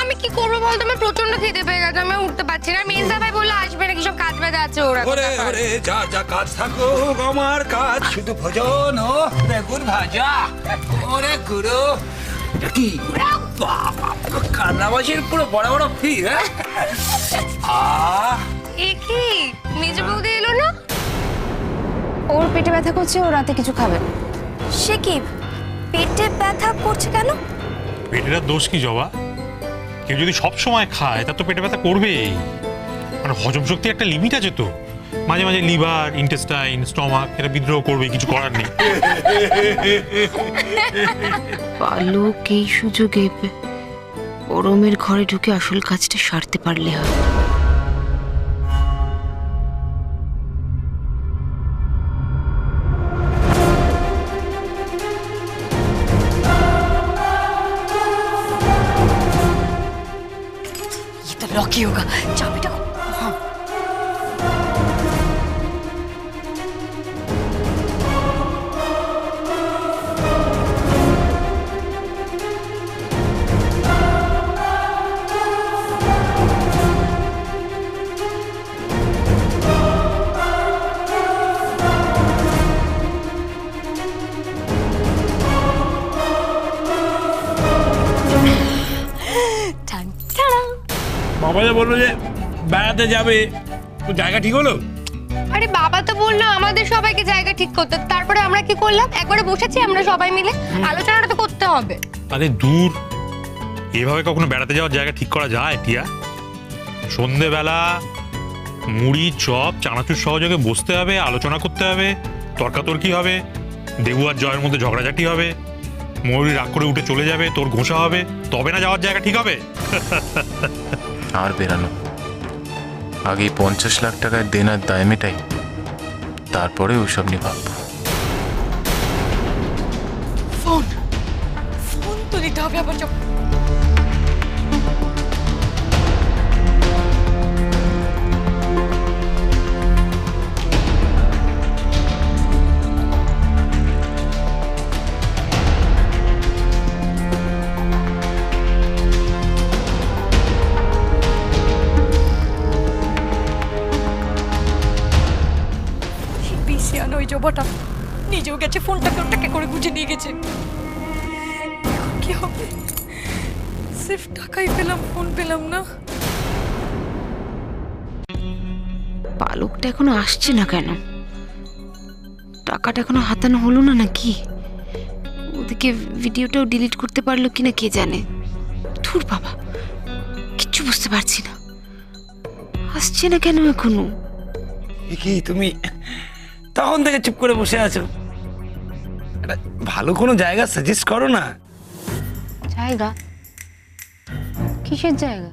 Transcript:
আমি কি করব বলতো? আমার প্রচণ্ড খিদে পেয়ে গেছে আমি উঠতে পারছি না। মেজদা ভাই বলল আসবে নাকি? সব কাজ বাজে আছে ওরা ওরে ওরে যা যা কাজ থাকুক আমার কাজ। শুধু ভোজন ও বেগুন ভাজা। ওরে গুরু। কি? কান্নাবাসীর পুরো বড় বড় ফি হ্যাঁ? আহ। এ কি? মেজ বৌদি এলো না? ওর পেটে ব্যথা করছে ও রাতে কিছু খাবে না। সে কি? পেটে ব্যথা করছে কেন? পেটের দোষ কি জবা? কেউ যদি সব সময় খায়, তার তো পেটে ব্যথা করবেই। মানে হজম শক্তি একটা লিমিট আছে তো। মাঝে মাঝে লিভার ইন্টেস্টাইন স্টমাক এটা বিদ্রোহ করবে কিছু করার নেই। পালক এই সুযোগে গরমের ঘরে ঢুকে আসল কাজটা সারতে পারলে হয়। तो लॉक ही होगा। चाबी बेटा বাবা যে বলল যে বেড়াতে যাবে তো জায়গা ঠিক হলো? আরে বাবা তো বলল আমাদের সবাইকে জায়গা ঠিক করতে তারপরে আমরা কি করলাম? একবারে বসেছি আমরা সবাই মিলে আলোচনাটা তো করতে হবে। আরে দূর এভাবে কখনো বেড়াতে যাওয়ার জায়গা ঠিক করা যায় টিয়া? সন্ধেবেলা মুড়ি চপ চানাচুর সহযোগে বসতে হবে আলোচনা করতে হবে তর্কাতর্কি হবে দেবু আর জয়ের মধ্যে ঝগড়াঝাটি হবে ময়ূরী রাগ করে উঠে চলে যাবে তোর ঘোষা হবে তবে না যাওয়ার জায়গা ঠিক হবে? আর বেরানো। আগে পঞ্চাশ লাখ টাকার দেনার দায় মেটাই। তারপরে ওইসব নিয়ে ভাববো। ফোন! ফোন তো দিতে হবে আবার জবাটা নিজেও গেছে ফোনটাকে ওটাকে করে গুজে নিয়ে গেছে। এখন কি হবে? সির্ফ টাকাই পেলাম ফোন পেলাম না। পালকটা এখনও আসছে না কেন? টাকাটা এখনও হাতানো হলো না নাকি? ওদিকে ভিডিওটাও ডিলিট করতে পারল কিনা কে জানে? ধুর বাবা কিচ্ছু বুঝতে পারছি না। আসছে না কেন এখনও? কি তুমি তখন থেকে চুপ করে বসে আছো। একটা ভালো কোনো জায়গা সাজেস্ট করো না। জায়গা? কিসের জায়গা?